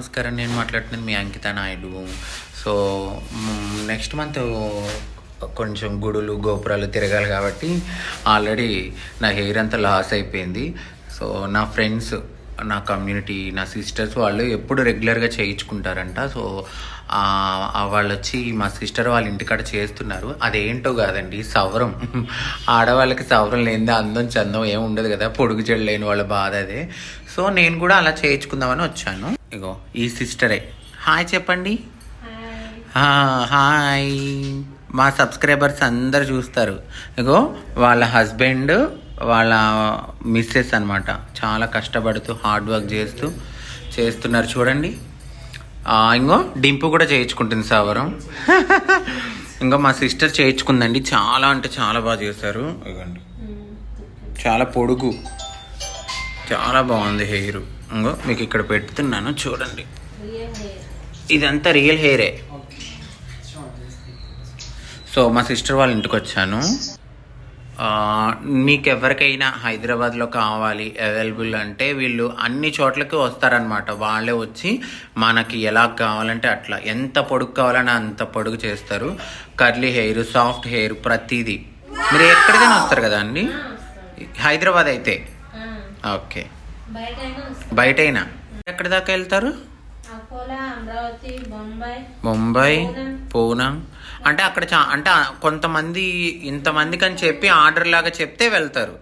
నమస్కారం నేను మాట్లాడుతున్నాను మీ Ankita Naidu. So next month కొంచెం గుడులు గోపురాలు తిరగాలి కాబట్టి ఆల్రెడీ నా హెయిర్ అంతా లాస్ అయిపోయింది. సో నా ఫ్రెండ్స్ నా కమ్యూనిటీ నా సిస్టర్స్ వాళ్ళు ఎప్పుడు రెగ్యులర్గా చేయించుకుంటారంట. సో వాళ్ళు వచ్చి మా సిస్టర్ వాళ్ళ ఇంటికాడ చేస్తున్నారు. అదేంటో కాదండి సవరం. ఆడవాళ్ళకి సవరం లేనిదే అందం చందం ఏం ఉండదు కదా పొడుగు చెడు లేని వాళ్ళ బాధ అదే. సో నేను కూడా అలా చేయించుకుందామని వచ్చాను. ఇగో ఈ సిస్టరే. హాయ్ చెప్పండి. హాయ్. మా సబ్స్క్రైబర్స్ అందరు చూస్తారు. ఇగో వాళ్ళ హస్బెండ్ వాళ్ళ మిస్సెస్ అన్నమాట. చాలా కష్టపడుతూ హార్డ్ వర్క్ చేస్తూ చేస్తున్నారు చూడండి. ఇంకో డింపు కూడా చేయించుకుంటుంది సవరం. ఇంకో మా సిస్టర్ చేయించుకుందండి. చాలా అంటే చాలా బాగా చేశారు ఇగోండి. చాలా పొడుగు. చాలా బాగుంది హెయిర్. ఇంకో మీకు ఇక్కడ పెడుతున్నాను చూడండి. ఇదంతా రియల్ హెయిరే సో మా సిస్టర్ వాళ్ళ ఇంటికి వచ్చాను. నీకు ఎవరికైనా హైదరాబాద్లో కావాలి అవైలబుల్ అంటే వీళ్ళు అన్ని చోట్లకి వస్తారనమాట వాళ్ళే వచ్చి మనకి ఎలా కావాలంటే అట్లా. ఎంత పొడుగు కావాలని అంత పొడుగు చేస్తారు. కర్లీ హెయిర్ సాఫ్ట్ హెయిర్ ప్రతిదీ. మీరు ఎక్కడికైనా వస్తారు కదా అండి? హైదరాబాద్ అయితే? ఓకే. బయటైనా ఎక్కడి దాకా వెళ్తారు? ముంబై పూనా. అంటే అక్కడ చా అంటే కొంతమంది ఇంతమందికి అని చెప్పి ఆర్డర్ లాగా చెప్తే వెళ్తారు.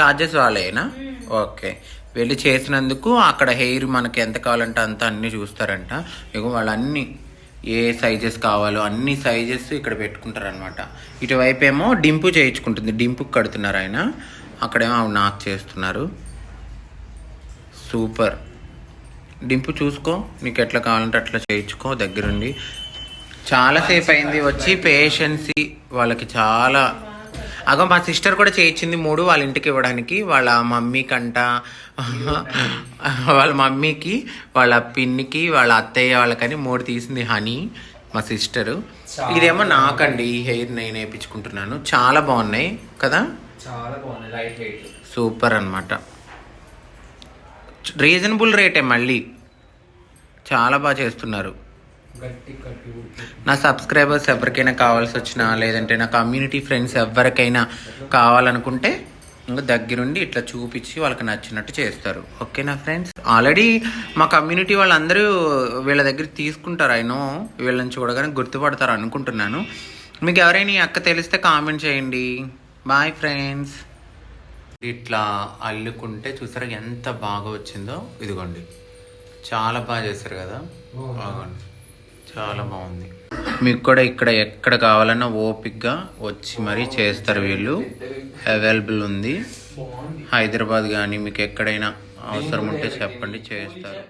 చార్జెస్ వాళ్ళేనా ఓకే. వెళ్ళి చేసినందుకు అక్కడ హెయిర్ మనకి ఎంత కావాలంటే అంత అన్ని చూస్తారంట. ఇక వాళ్ళు అన్ని ఏ సైజెస్ కావాలో అన్ని సైజెస్ ఇక్కడ పెట్టుకుంటారనమాట ఇటువైపు ఏమో డింపు చేయించుకుంటుంది. డింపు కడుతున్నారు ఆయన. అక్కడేమో నాకు చేస్తున్నారు. సూపర్. డింపు చూసుకో నీకు ఎట్లా కావాలంటే అట్లా చేయించుకో దగ్గరుండి. చాలాసేపు అయింది వచ్చి పేషెన్సీ వాళ్ళకి చాలా. అగో మా సిస్టర్ కూడా చేయించింది మూడు వాళ్ళ ఇంటికి ఇవ్వడానికి. వాళ్ళ మమ్మీ కంట వాళ్ళ మమ్మీకి వాళ్ళ పిన్నికి వాళ్ళ అత్తయ్య వాళ్ళకని మూడు తీసింది హనీ మా సిస్టరు ఇదేమో నాకండి ఈ హెయిర్ నేను వేయించుకుంటున్నాను. చాలా బాగున్నాయి కదా? చాలా వెయిట్ సూపర్ అనమాట రీజనబుల్ రేటే మళ్ళీ. చాలా బాగా చేస్తున్నారు. నా సబ్స్క్రైబర్స్ ఎవరికైనా కావాల్సి వచ్చినా లేదంటే నా కమ్యూనిటీ ఫ్రెండ్స్ ఎవరికైనా కావాలనుకుంటే ఇంకా దగ్గరుండి ఇట్లా చూపించి వాళ్ళకి నచ్చినట్టు చేస్తారు. ఓకేనా ఫ్రెండ్స్? ఆల్రెడీ మా కమ్యూనిటీ వాళ్ళందరూ వీళ్ళ దగ్గర తీసుకుంటారు అయినో వీళ్ళని చూడగానే గుర్తుపడతారు అనుకుంటున్నాను. మీకు ఎవరైనా అక్క తెలిస్తే కామెంట్ చేయండి. Bye friends. ఇట్లా అల్లుకుంటే చూసారా ఎంత బాగా వచ్చిందో? ఇదిగోండి. చాలా బాగా చేశారు కదా? బాగుంది? చాలా బాగుంది. మీకు కూడా ఇక్కడ ఎక్కడ కావాలన్నా ఓపిక్గా వచ్చి మరీ చేస్తారు వీళ్ళు. అవైలబుల్ ఉంది. హైదరాబాద్ కానీ మీకు ఎక్కడైనా అవసరం ఉంటే చెప్పండి చేస్తారు.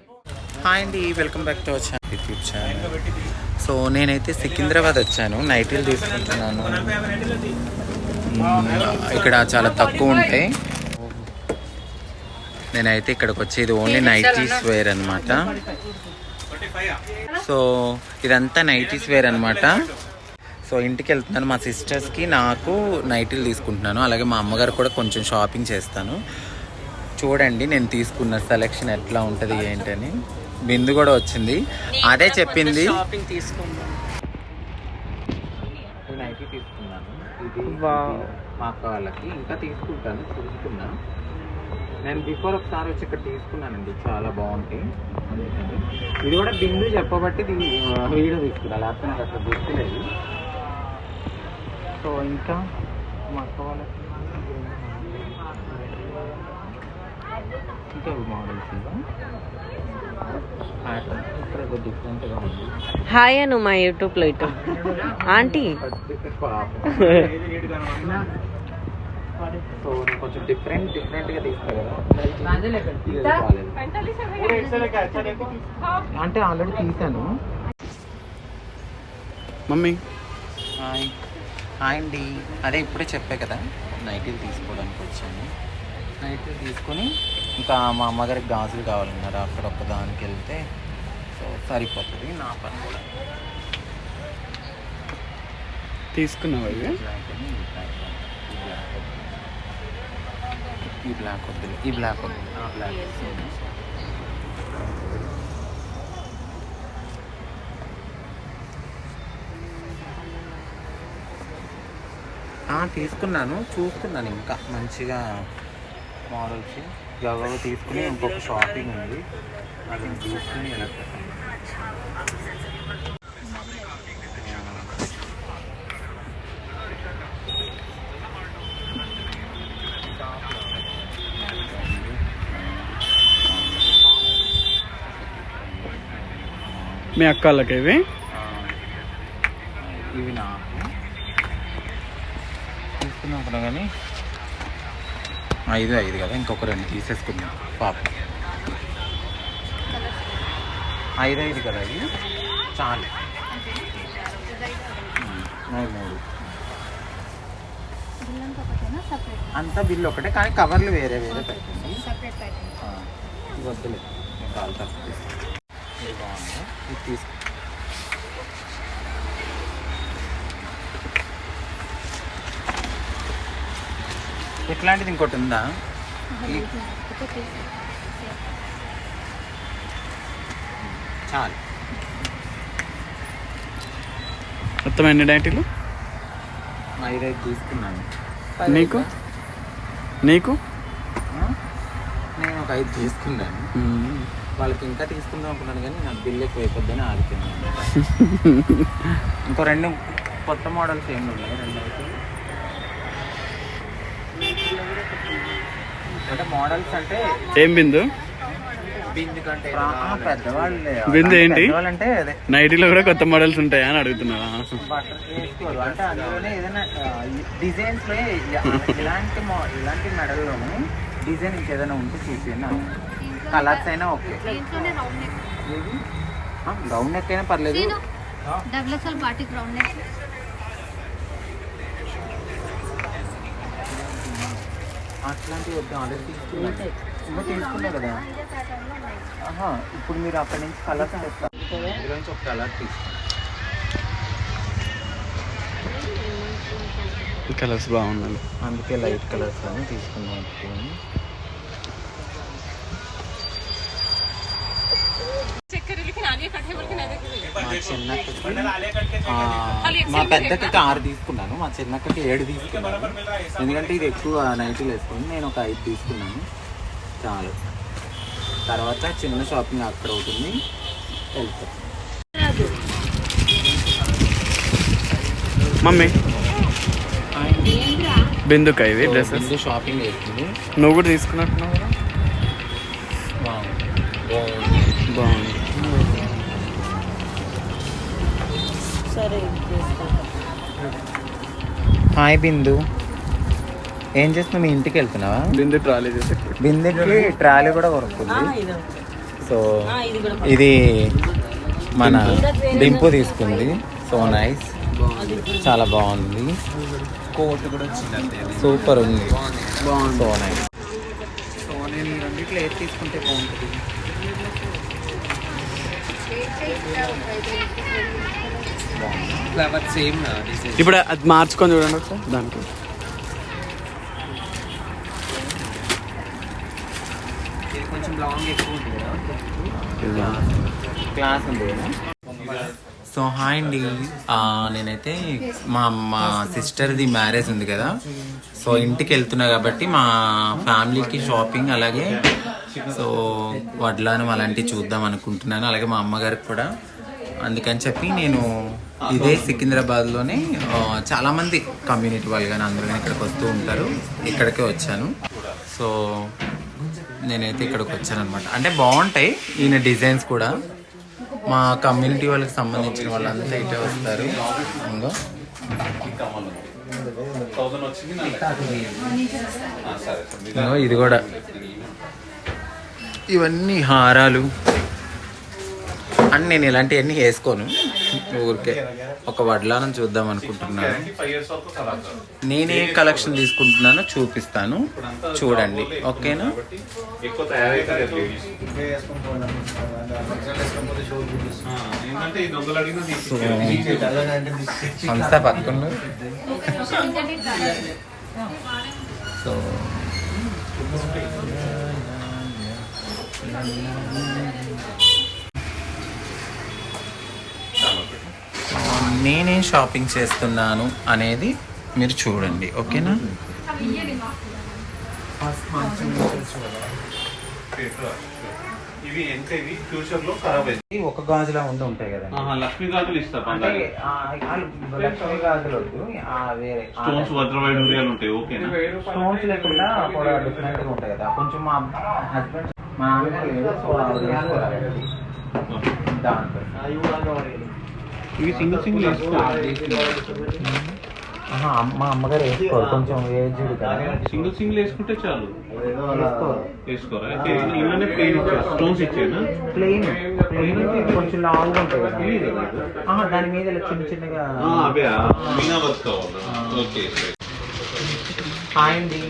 హాయ్ అండి welcome back to our YouTube channel so నేనైతే సికింద్రాబాద్ వచ్చాను. నైటీలు తీసుకుంటున్నాను. ఇక్కడ చాలా తక్కువ ఉంటాయి. నేనైతే ఇక్కడికి వచ్చేది ఓన్లీ నైటీస్ వేర్ అనమాట సో ఇదంతా నైటీస్ వేర్ అనమాట సో ఇంటికి వెళ్తున్నాను. మా సిస్టర్స్కి నాకు నైటీలు తీసుకుంటున్నాను. అలాగే మా అమ్మగారు కూడా కొంచెం షాపింగ్ చేస్తాను. చూడండి నేను తీసుకున్న సెలెక్షన్ ఎట్లా ఉంటుంది ఏంటని. బిందు కూడా వచ్చింది. అదే చెప్పింది షాపింగ్ తీసుకుందాం నైటీ ఇది మా అక్క వాళ్ళకి ఇంకా తీసుకుంటాను చూసుకున్నా నేను బిఫోర్ ఒకసారి వచ్చి ఇక్కడ తీసుకున్నానండి చాలా బాగుంటాయి. ఇది కూడా బిందు చెప్పబట్టి ఆ, వీడియో తీసుకున్నా లేకపోతే నాకు అసలు గుర్తులేదు. సో ఇంకా మా అక్క వాళ్ళకి ఇంకా మోడల్స్ ప్యాటర్న్ హాయ్ అను మా యూట్యూబ్లో ఇటు. ఆంటీ? సో కొంచెం డిఫరెంట్ డిఫరెంట్గా తీస్తా కదా. ఇది బాలేదు. అంటే ఆల్రెడీ తీసాను. మమ్మీ. హాయ్. హాయ్ అండి. అదే ఇప్పుడే చెప్పే కదా నైటీలు తీసుకోవడానికి వచ్చాను. నైటీలు తీసుకొని ఇంకా మా అమ్మగారికి గాజులు కావాలన్నారు. అక్కడ ఒక్క దానికి వెళ్తే సో సరిపోతుంది నా పని కూడా. తీసుకున్నావు ఈ బ్లాక్ వద్దు. ఈ బ్లాక్ వద్దు. ఆ బ్లాక్ తీసుకున్నాను. చూస్తున్నాను ఇంకా. మంచిగా మోడల్స్ గగవ తీసుకుని ఇంకొక షాపింగ్ ఉంది. అది చూసుకుని వెళ్ళాను మీ అక్క వాళ్ళకి ఇవి. ఆ, ఇవి నాకు. తీసుకున్నాం కానీ. ఐదు ఐదు కదా ఇంకొక రెండు తీసేసుకున్నాం పాప. ఐదు ఐదు కదా ఇవి? చాలు. మూడు మూడు. అంతా బిల్లు ఒకటే కానీ కవర్లు వేరే వేరే పెట్టండి. ఇది వద్దులే. నేను కాలు తక్కువ తీస్తాను. ఇది బాగుంది ఇది తీసుకో. ఇట్లాంటిది ఇంకోటి ఉందా? చాలు. మొత్తం ఎన్ని డైటీలు? ఐదైదు తీసుకున్నాను. నీకు? నీకు? నేను ఒక ఐదు తీసుకున్నాను. వాళ్ళకి ఇంకా తీసుకుందాం అనుకున్నాను కానీ నాకు బిల్ ఎక్కువ అయిపోద్దని ఆగిపోయింది ఇంకో రెండు కొత్త మోడల్స్ ఏమి ఉన్నాయి రెండు అయితే? అంటే మోడల్స్ అంటే ఏం బిందు? ఆ, పెద్దవాళ్ళే. బిందు ఏంటి? పెద్దవాళ్ళు అంటే అదే. నైటీలో కూడా కొత్త మోడల్స్ ఉంటాయా అని వేసుకోరు. అంటే అందులోనే ఏదైనా డిజైన్స్లో ఇలాంటి మో- ఇలాంటి మెడల్లోనే డిజైన్ ఇంకేదైనా ఉంటే చూసి కలర్స్ అయినా ఓకే రౌండ్ నెక్ అయినా పర్లేదు. బాటిక్ రౌండ్ నెక్ అట్లాంటివి వద్దు ఆల్రెడీ తీసుకున్నాను ఇంకా తీసుకున్నా కదా. ఆహా ఇప్పుడు మీరు అక్కడి నుంచి కలర్స్ తెస్తారు. నుంచి ఒక కలర్ తీసుకోండి కలర్స్ బాగున్నాయి. అందుకే లైట్ కలర్స్ అని తీసుకుందాం అనుకున్నాను మా చిన్నక్కకి. ఆ, మా పెద్దకి ఆరు తీసుకున్నాను. మా చిన్నక్కకి ఏడు తీసుకున్నాను. ఎందుకంటే ఇది ఎక్కువ నైట్లు వేసుకుని నేను ఒక ఐదు తీసుకున్నాను. చాలు. తర్వాత చిన్న షాపింగ్ అక్కడ అవుతుంది. వెళ్తాం. మమ్మీ. బిందుక ఇవి డ్రెస్సెస్. షాపింగ్ వేస్తుంది నువ్వు కూడా తీసుకున్నట్టున్నావు కదా? బాగుంది. సరే హాయ్ బిందు. ఏం చేస్తున్నావు? మీ ఇంటికి వెళ్తున్నావా? బిందు ట్రాలీ చేసి బిందెకి ట్రాలీ కూడా కొనుక్కుంది. సో ఆ, ఇది కూడా ఇది మన డింపు తీసుకుంది. So nice. చాలా బాగుంది. కోట్ కూడా వచ్చింది సూపర్ ఉంది. బాగుంది. So nice. సో నేను రెండిట్లో ఏది తీసుకుంటే బాగుంటుంది? ఫ్లవర్ సేమ్ ఇప్పుడు అది మార్చుకొని చూడండి ఒకసారి. దానికి. కొంచెం లాంగ్ ఎక్కువ ఉంటుంది క్లాస్ ఉంది సో హాయ్ అండి. ఆ, నేనైతే మా మా సిస్టర్ది మ్యారేజ్ ఉంది కదా. సో ఇంటికి వెళ్తున్నా కాబట్టి మా ఫ్యామిలీకి షాపింగ్ అలాగే సో వడ్లానం అలాంటివి చూద్దాం అనుకుంటున్నాను. అలాగే మా అమ్మగారికి కూడా. అందుకని చెప్పి నేను ఇదే సికింద్రాబాద్లోనే చాలామంది కమ్యూనిటీ వాళ్ళు కానీ అందరూ కానీ ఇక్కడికి వస్తూ ఉంటారు. ఇక్కడికే వచ్చాను. సో నేనైతే ఇక్కడికి వచ్చాను అనమాట అంటే బాగుంటాయి ఈయన డిజైన్స్ కూడా. మా కమ్యూనిటీ వాళ్ళకి సంబంధించిన వాళ్ళంతా ఇటే వస్తారు. ఇంకో ఇది కూడా. ఇవన్నీ హారాలు. అండ్ నేను ఇలాంటివన్నీ వేసుకోను. ఊరికే ఒక వడ్లానం చూద్దాం అనుకుంటున్నాను. నేనే కలెక్షన్ తీసుకుంటున్నానో చూపిస్తాను. చూడండి. ఓకేనా? సంస్థ పక్కన సో నేనే షాపింగ్ చేస్తున్నాను అనేది మీరు చూడండి ఓకేనా? ఇవి ఎంత ఇవి? ఫ్యూచర్లో ఖరాబ్ అయింది ఒక గాజులా ఉండి ఉంటాయి కదా. లక్ష్మీ గాజులు లక్ష్మీ గాజులు వద్దు ఆ వేరే స్టోన్స్ వజ్రవైడూర్యాలు ఉంటాయి ఓకేనా? స్టోన్స్ లేకుండా కూడా డిఫరెంట్గా ఉంటాయి కదా. కొంచెం మా హస్బెండ్ మా నాన్నగారు లేదు సో ఆవిడ వేసుకోవాలి. దాంట్లో. ఇవి సింగిల్ సింగిల్ మా అమ్మగారు వేసుకోరు. కొంచెం ఏజ్డ్ కదా. సింగిల్ సింగిల్ వేసుకుంటే చాలు. వేసుకోరు. ప్లేన్ ఇచ్చారు స్టోన్స్ ఇచ్చేనా ప్లెయిన్ ప్లెయిన్ కొంచెం లాంగ్ ఉంటాయి కదా. ఆహా, దాని మీద ఇలా చిన్న చిన్నగా అవే మీనా వర్క్ కావాలా? ఓకే హాయ్ అండి.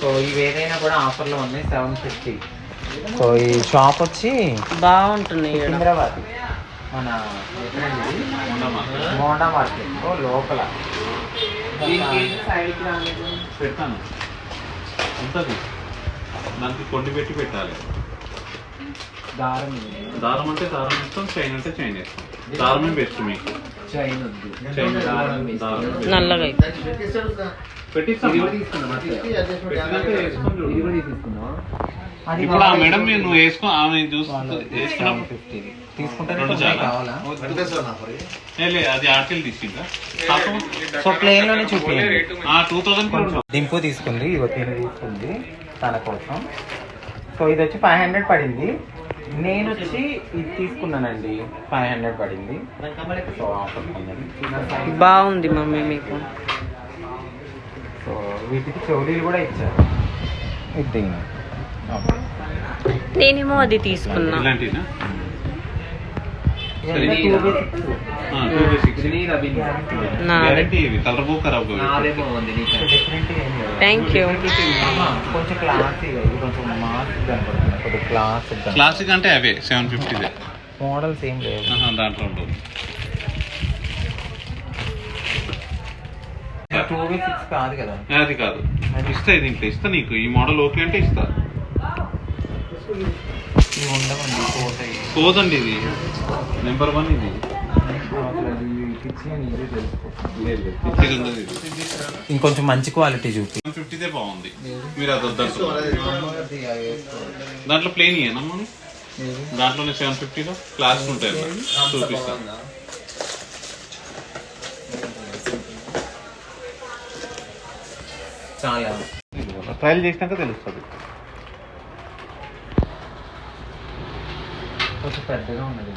సో ఇవి ఏదైనా కూడా ఆఫర్లో ఉన్నాయి సెవెన్ ఫిఫ్టీ సో ఈ షాప్ వచ్చి ఈడ. సికింద్రాబాద్ మన? మోండా మార్కెట్. ఓ లోపల. పెడతాను ఉంటుంది. దానికి కొండి పెట్టి పెట్టాలి. దారం. దారం అంటే దారం ఇస్తాం చైన్ అంటే చైన్ ఇస్తాం దారమే బెస్ట్ మీకు? చైన్ వద్దు. చైన్ దారం. నల్లగా ఇప్పుడు ఆ మేడం నువ్వు వేసుకో ఆమె చూసి వేసుకున్నప్పుడు అది ఆర్టిల్ తీసుకుంటా సో ప్లేన్లోనే టూ థౌసండ్ దింపు తీసుకుంది ఇగో తిని తీసుకుంది తన కోసం. సో ఇది వచ్చి ఫైవ్ హండ్రెడ్ పడింది. నేను వచ్చి ఇది తీసుకున్నానండి. ఫైవ్ హండ్రెడ్ పడింది. సో ఆఫర్ ఉన్నది బాగుంది మమ్మీ మీకు. సో వీటికి చౌలీలు కూడా ఇచ్చారు. ఇది నేనేమో అది తీసుకున్నా. ఇలాంటినా లేదు. థ్యాంక్ యూ క్లాసిక్ అంటే అవే సెవెన్ ఫిఫ్టీదే మోడల్స్ ఏం లేవు. దాంట్లో ఉండవు టూ సిక్స్ కాదు కదా. అది కాదు. ఇస్తా ఇది ఇంట్లో ఇస్తా నీకు ఈ మోడల్ ఓకే అంటే ఇస్తా. పోదండి ఇది. నెంబర్ వన్ ఇది. ఇంకొంచెం మంచి క్వాలిటీ చూపి. ఫిఫ్టీదే బాగుంది. మీరు అది వద్దంటున్నారు దాంట్లో ప్లేన్ ఇయ్యనమ్మా దాంట్లోనే సెవెన్ ఫిఫ్టీలో క్లాస్ ఉంటాయి. చూపిస్తాను చాలా ట్రయల్ చేసినాక తెలుస్తుంది. కొంచెం పెద్దగా ఉన్నది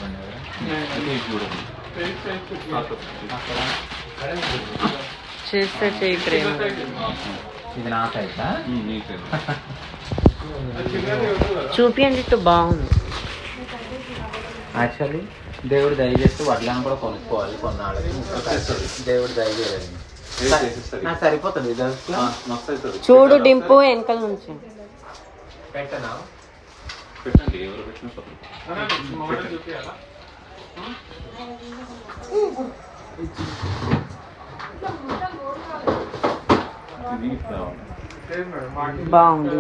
చేస్తే చేయి ప్రేమ ఇది నా సైజా? ఇటు బాగుంది. యాక్చువల్లీ దేవుడు దయచేస్తే వడ్లను కూడా కొనుక్కోవాలి కష్టం. దేవుడు దయచేయాలి సరిపోతుంది. చూడు డింపు వెనకాల నుంచి. పెట్టనా? పెట్టండి ఎవరు పెట్టినా పర్లేదు. ఇది కావాలి. బాగుంది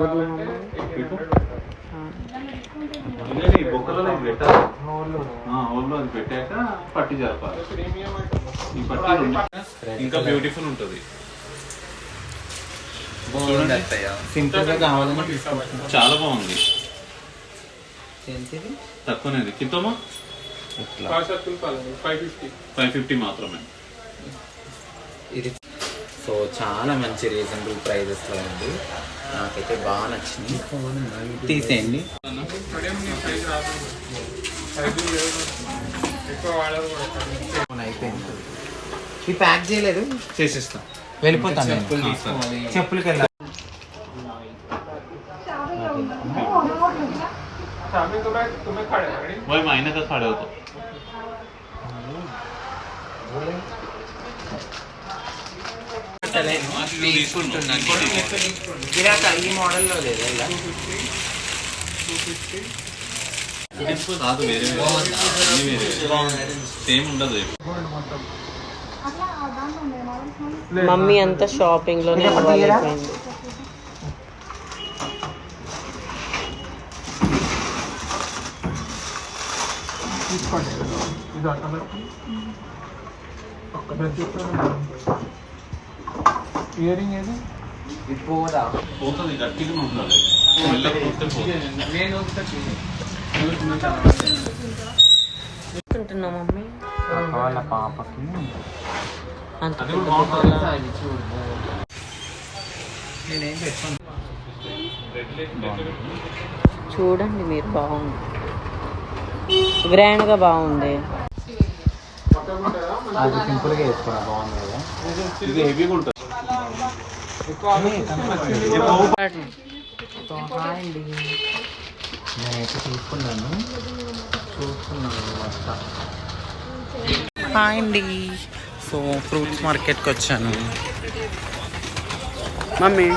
అది పెట్టాక పట్టి జరపాలి. ఈ పట్టి రెండు- ఇంకా బ్యూటిఫుల్ ఉంటుంది. కావాలని తీసుకుంటున్నాను చాలా బాగుంది. ఏంటిది? తక్కువనే కిందమా ఇట్లా. ఫైవ్ ఫిఫ్టీ మాత్రమే. ఇది. సో చాలా మంచి రీజనబుల్ ప్రైజెస్లో ఉంది. నాకైతే బాగా నచ్చింది. తీసేయండి. అయిపోయింది ఈ ప్యాక్ చేయలేదు చేసిస్తాం వెళ్ళిపోతాను నేను. చెప్పులు తీసుకోవాలి. చెప్పులకి వెళ్ళాలి वही महीने का साढ़े होता ఇలాక ఈ మోడల్లో లేదు ఇలా కాదు వేరే సేమ్ ఉండదు మమ్మీ అంతా షాపింగ్లోనే ఇయరింగ్ ఏది? ఇది పోదా? పోతుంది గట్టిగా పోతుంది. నేను మమ్మీ వాళ్ళ పాపకి. అంత చూడండి మీరు బాగుంది. గ్రాండ్గా బాగుంది. అది సింపుల్గా వేసుకున్నా బాగుంది కదా. ఇది హెవీగా ఉంటుంది. సో హాయ్ అండి. నేనైతే తీసుకున్నాను. చూస్తున్నాను వస్తా హాయ్ అండి. సో ఫ్రూట్స్ మార్కెట్కి వచ్చాను. Mummy.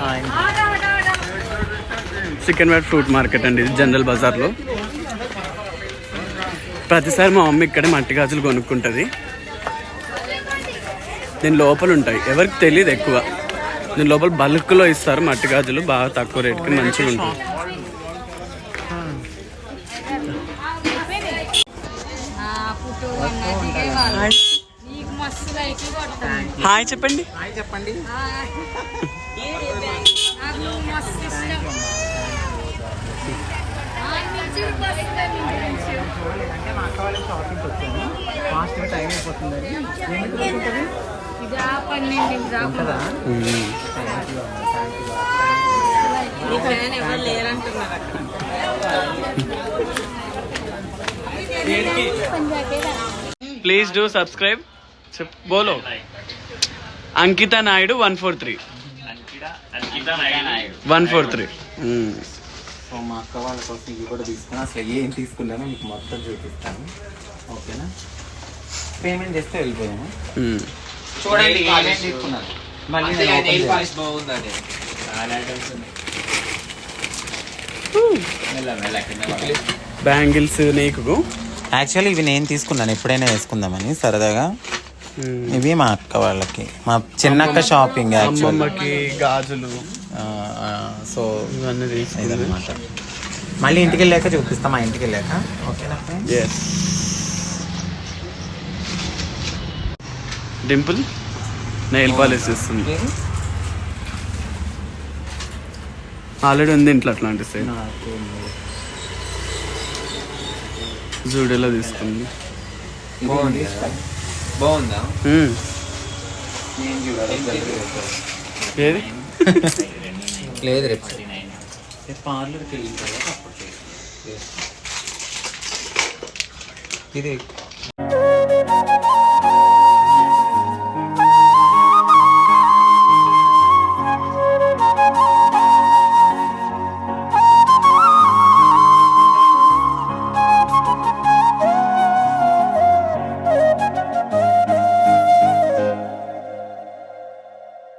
Hi. Chicken white fruit market అండి ఇది జనరల్ బజార్లో. ప్రతిసారి మా మమ్మీ ఇక్కడే మట్టి గాజులు కొనుక్కుంటుంది. దీని లోపల ఉంటాయి. ఎవరికి తెలియదు ఎక్కువ. దీని లోపల బల్క్లో ఇస్తారు మట్టి గాజులు బాగా తక్కువ రేట్కి మంచిగా ఉంటాయి. హాయ్ చెప్పండి. హాయ్ చెప్పండి. అంటే మా అక్క వాళ్ళకి షాపింగ్కి వచ్చాను. ఫాస్ట్గా టైం అయిపోతుందని ఇది పన్నెండు యూ నీ ఫ్యాన్ ఎవరు లేరంటున్నారు అక్కడ ప్లీజ్ డూ సబ్స్క్రైబ్ చెప్ బోలో Ankita Naidu one four three one four three so మా అక్క వాళ్ళ కోసం ఇవి కూడా తీసుకున్నా. అసలు ఏం తీసుకున్నానో మీకు మొత్తం చూపిస్తాను. ఓకేనా? పేమెంట్ చేస్తే వెళ్ళిపోయాము చూడండి ఏమేం తీసుకున్నాను మళ్ళీ. బ్యాంగిల్స్ నీకు. యాక్చువల్లీ ఇవి నేను తీసుకున్నాను. ఎప్పుడైనా వేసుకుందామని సరదాగా. ఇవి మా అక్క వాళ్ళకి. మా చిన్నక్క షాపింగ్ అమ్మమ్మకి గాజులు. సో ఇవన్నీ ఇదన్నమాట. మళ్ళీ ఇంటికి వెళ్ళాక చూపిస్తాం మా ఇంటికి వెళ్ళాక ఓకేనా డింపుల్ నెయిల్ పాలిష్ ఇస్తుంది ఆల్రెడీ ఉంది ఇంట్లో అట్లాంటి సైడ్ జూడీలో తీసుకుంది? బాగుంది బాగుందా. ఏది? లేదు రేపు. రేపు పార్లర్కి వెళ్ళిన తర్వాత అప్పుడు చేస్తాం. ఇది